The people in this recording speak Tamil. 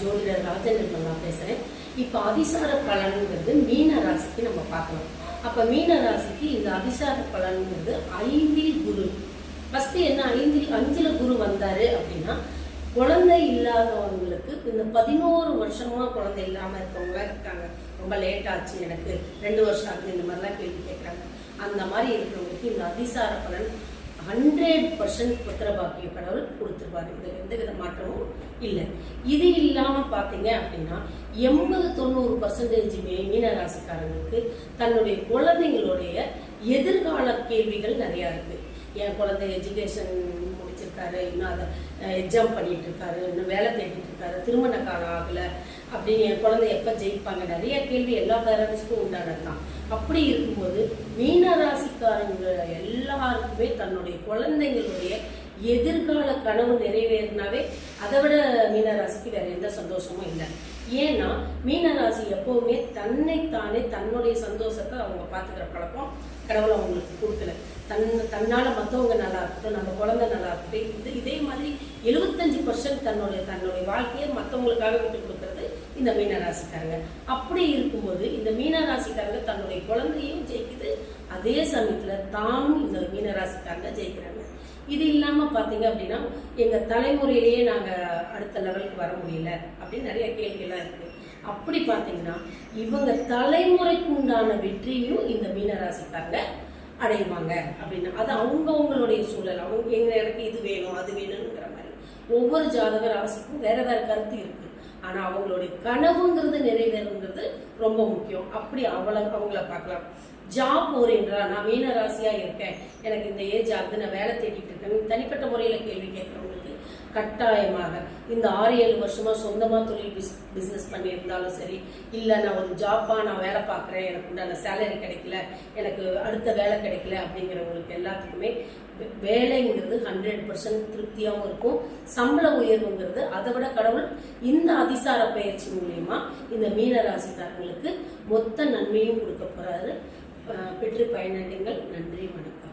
ஜோதிடர் ராஜேந்திர நான் பேசுகிறேன் இப்போ அதிசார பலன்கிறது மீன ராசிக்கு நம்ம பார்க்கலாம் அப்போ மீன ராசிக்கு இந்த அதிசார பலன்கிறது ஐந்தில் குரு. ஃபஸ்ட்டு என்ன? ஐந்தில் அஞ்சில் குரு வந்தார் அப்படின்னா குழந்தை இல்லாதவங்களுக்கு இந்த பதினோரு வருஷமா குழந்தை இல்லாமல் இருக்கவங்களாம் இருக்காங்க. ரொம்ப லேட் ஆச்சு எனக்கு ரெண்டு வருஷம் ஆகுது இந்த மாதிரிலாம் கேள்வி கேட்குறாங்க அந்த மாதிரி இருக்கிறவங்களுக்கு இந்த அதிசார பலன் ஹண்ட்ரட் பர்சன்ட் புத்திர பாக்கிய கடவுள் கொடுத்துருப்பாரு இதில் எந்த வித மாற்றமும் இல்லை. இது இல்லாமல் பார்த்தீங்க அப்படின்னா எண்பது தொண்ணூறு பர்சன்டேஜுமே மீனராசிக்காரங்களுக்கு தன்னுடைய குழந்தைங்களுடைய எதிர்கால கேள்விகள் நிறையா இருக்குது என் குழந்தை எஜுகேஷன் இருக்காரு இன்னும் அதை எக்ஸாம் பண்ணிட்டு இருக்காரு இன்னும் வேலை தேடிட்டு இருக்காரு திருமண காலம் ஆகல அப்படின்னு என் குழந்தை எப்போ ஜெயிப்பாங்க? நிறைய கேள்வி எல்லா பேரண்ட்ஸ்க்கும் உண்டானது தான். அப்படி இருக்கும்போது மீன ராசிக்காரங்க எல்லாருக்குமே தன்னுடைய குழந்தைங்களுடைய எதிர்கால கனவு நிறைவேறினாவே அதை விட மீனராசிக்கு வேற எந்த சந்தோஷமும் இல்லை. ஏன்னா மீனராசி எப்பவுமே தன்னைத்தானே தன்னுடைய சந்தோஷத்தை அவங்க பார்த்துக்கிற பழக்கம் கடவுள் அவங்களுக்கு கொடுக்கல. தன் தன்னால மற்றவங்க நல்லா இருக்கட்டும் நம்ம குழந்தை நல்லா இருக்கட்டும் இது இதே மாதிரி எழுபத்தஞ்சு பர்சன்ட் தன்னுடைய தன்னுடைய வாழ்க்கையை மற்றவங்களுக்காக விட்டு கொடுக்கறது இந்த மீனராசிக்காரங்க. அப்படி இருக்கும்போது இந்த மீனராசிக்காரங்க தன்னுடைய குழந்தையும் ஜெயிக்குது அதே சமயத்துல தானும் இந்த மீனராசிக்காரங்க ஜெயிக்கிறாங்க. இது இல்லாம பாத்தீங்க அப்படின்னா எங்க தலைமுறையிலேயே நாங்க அடுத்த லெவலுக்கு வர முடியல அப்படின்னு நிறைய கேள்விகள்லாம் இருக்கு. அப்படி பாத்தீங்கன்னா இவங்க தலைமுறைக்கு உண்டான வெற்றியும் இந்த மீனராசிக்காரங்க அடைவாங்க அப்படின்னு. அது அவங்கவுங்களுடைய சூழல். அவங்க எங்க எனக்கு இது வேணும் அது வேணுங்கிற மாதிரி. ஒவ்வொரு ஜாதக ராசிக்கும் வேற வேற கருத்து இருக்கு. ஆனால் அவங்களுடைய கனவுங்கிறது நிறைவேறுங்கிறது ரொம்ப முக்கியம். அப்படி அவளை அவங்கள பார்க்கலாம். ஜாப் ஓரியன்டா நான் மீன ராசியாக இருக்கேன். எனக்கு இந்த ஏஜ் ஆகுது நான் வேலை தேடிட்டு இருக்கேன். தனிப்பட்ட முறையில் கேள்வி கேட்குறவங்களுக்கு கட்டாயமாக. இந்த ஆறு ஏழு வருஷமா சொந்தமா தொழில் பிஸ் பிஸ்னஸ் பண்ணியிருந்தாலும் சரி இல்லை நான் ஒரு ஜாப்பாக நான் வேலை பார்க்குறேன் எனக்கு உண்டான சேலரி கிடைக்கல எனக்கு அடுத்த வேலை கிடைக்கல அப்படிங்கிறவங்களுக்கு எல்லாத்துக்குமே வே- வேலைங்கிறது ஹண்ட்ரட் பர்சன்ட் திருப்தியாகவும் இருக்கும். சம்பள உயர்வுங்கிறது அதை விட கடவுள் இந்த அதிசார பயிற்சி மூலியமா இந்த மீன ராசிக்காரங்களுக்கு மொத்த நன்மையும் கொடுக்க போறாரு. பெற்று பயனடைங்கள். நன்றி வணக்கம்.